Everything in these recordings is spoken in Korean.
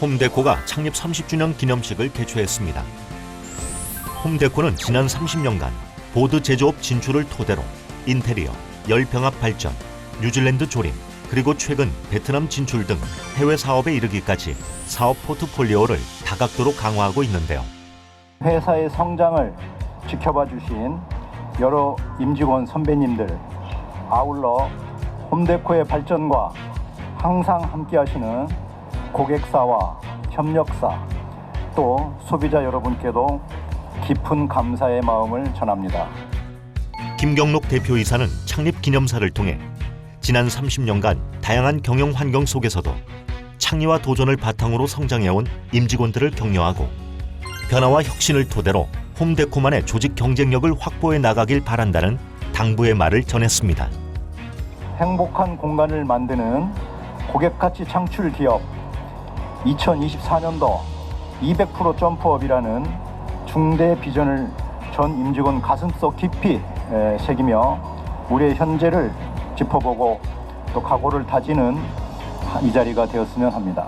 홈데코가 창립 30주년 기념식을 개최했습니다. 홈데코는 지난 30년간 보드 제조업 진출을 토대로 인테리어, 열병합 발전, 뉴질랜드 조림, 그리고 최근 베트남 진출 등 해외 사업에 이르기까지 사업 포트폴리오를 다각도로 강화하고 있는데요. 회사의 성장을 지켜봐 주신 여러 임직원 선배님들 아울러 홈데코의 발전과 항상 함께 하시는 고객사와 협력사 또 소비자 여러분께도 깊은 감사의 마음을 전합니다. 김경록 대표이사는 창립 기념사를 통해 지난 30년간 다양한 경영 환경 속에서도 창의와 도전을 바탕으로 성장해온 임직원들을 격려하고 변화와 혁신을 토대로 홈데코만의 조직 경쟁력을 확보해 나가길 바란다는 당부의 말을 전했습니다. 행복한 공간을 만드는 고객가치 창출 기업 2024년도 200% 점프업이라는 중대 비전을 전 임직원 가슴속 깊이 에, 새기며 우리의 현재를 짚어보고 또 각오를 다지는 이 자리가 되었으면 합니다.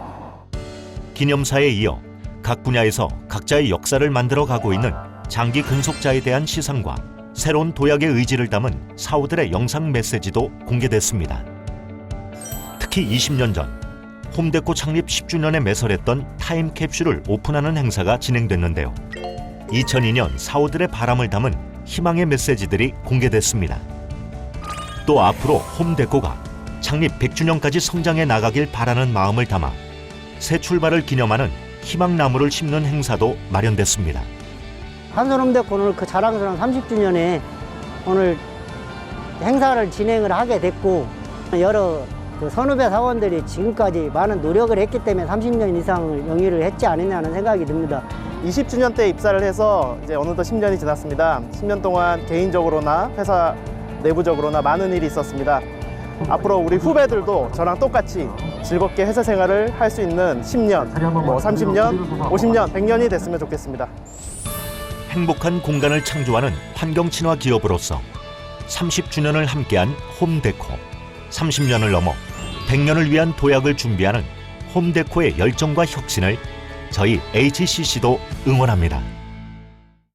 기념사에 이어 각 분야에서 각자의 역사를 만들어 가고 있는 장기 근속자에 대한 시상과 새로운 도약의 의지를 담은 사우들의 영상 메시지도 공개됐습니다. 특히 20년 전 홈데코 창립 10주년에 매설했던 타임캡슐을 오픈하는 행사가 진행됐는데요. 2002년 사우들의 바람을 담은 희망의 메시지들이 공개됐습니다. 또 앞으로 홈데코가 창립 100주년까지 성장해 나가길 바라는 마음을 담아 새 출발을 기념하는 희망나무를 심는 행사도 마련됐습니다. 한손홈데코 오늘 그 자랑스러운 30주년에 오늘 행사를 진행을 하게 됐고 여러 그 선후배 사원들이 지금까지 많은 노력을 했기 때문에 30년 이상을 영위를 했지 않았냐는 생각이 듭니다. 20주년 때 입사를 해서 이제 어느덧 10년이 지났습니다. 10년 동안 개인적으로나 회사 내부적으로나 많은 일이 있었습니다. 앞으로 우리 후배들도 저랑 똑같이 즐겁게 회사 생활을 할 수 있는 10년, 뭐 30년, 50년, 100년이 됐으면 좋겠습니다. 행복한 공간을 창조하는 환경 친화 기업으로서 30주년을 함께한 홈데코. 30년을 넘어 100년을 위한 도약을 준비하는 홈데코의 열정과 혁신을 저희 HCC도 응원합니다.